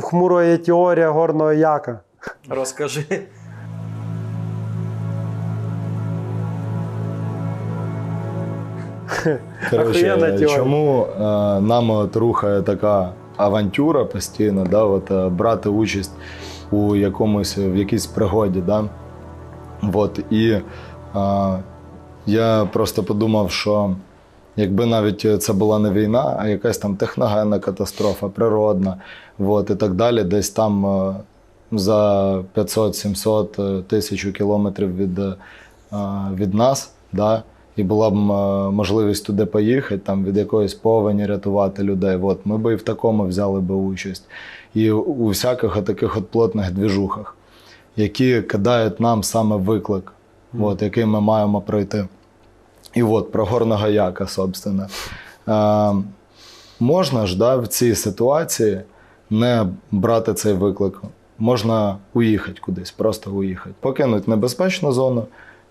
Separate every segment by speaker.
Speaker 1: хмуро є теорія горного яка.
Speaker 2: Розкажи.
Speaker 3: Коротше, чому е, нами от рухає така авантюра постійно, да, от, е, брати участь у якомусь в якійсь пригоді. Да? От, і е, я просто подумав, що якби навіть це була не війна, а якась там техногенна катастрофа, природна, от, і так далі, десь там е, за 500-700 тисяч кілометрів від, е, від нас, да, і була б можливість туди поїхати, там від якоїсь повені рятувати людей. От, ми б і в такому взяли би участь. І у всяких таких от плотних двіжухах, які кидають нам саме виклик, от, який ми маємо пройти. І от про горного яка, собственно. Е, можна ж да, в цій ситуації не брати цей виклик. Можна уїхати кудись, просто уїхати. Покинути небезпечну зону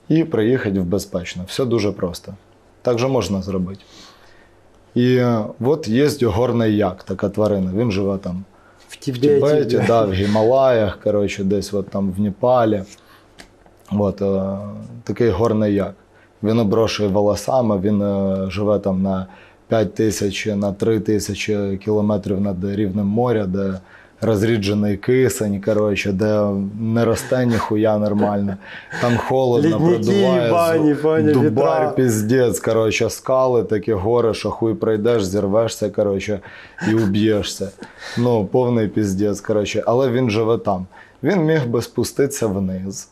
Speaker 3: і приїхати в безпечну. Все дуже просто. Так же можна зробити. І е, от є горний як, така тварина. Він живе там
Speaker 1: В
Speaker 3: в
Speaker 1: Тібеті.
Speaker 3: Да, в Гімалаях, коротше, десь от там в Непалі. От, е, такий горний як. Він оброшує волосами, він е, живе там на 5 тисяч, на 3 тисячі кілометрів над рівнем моря, де розріджений кисень, коротше, де не росте ніхуя нормально. Там холодно, продуває.
Speaker 1: бані, бані.
Speaker 3: Дубар, піздець, коротше, скали, такі гори, що хуй пройдеш, зірвешся, коротше, і уб'єшся. Ну, повний піздець, коротше. Але він живе там. Він міг би спуститися вниз,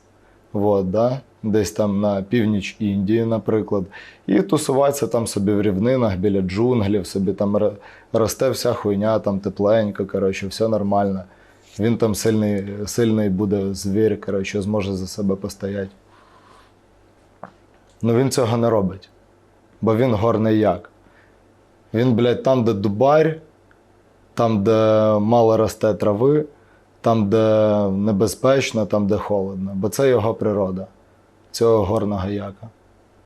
Speaker 3: от, да? Десь там на північ Індії, наприклад, і тусуватися там собі в рівнинах біля джунглів, собі там росте вся хуйня, там тепленько, коротше, все нормально. Він там сильний, сильний буде звір, коротше, зможе за себе постояти. Ну він цього не робить. Бо він горний як. Він, блядь, там, де дубарь, там, де мало росте трави, там, де небезпечно, там, де холодно. Бо це його природа, цього горного яка.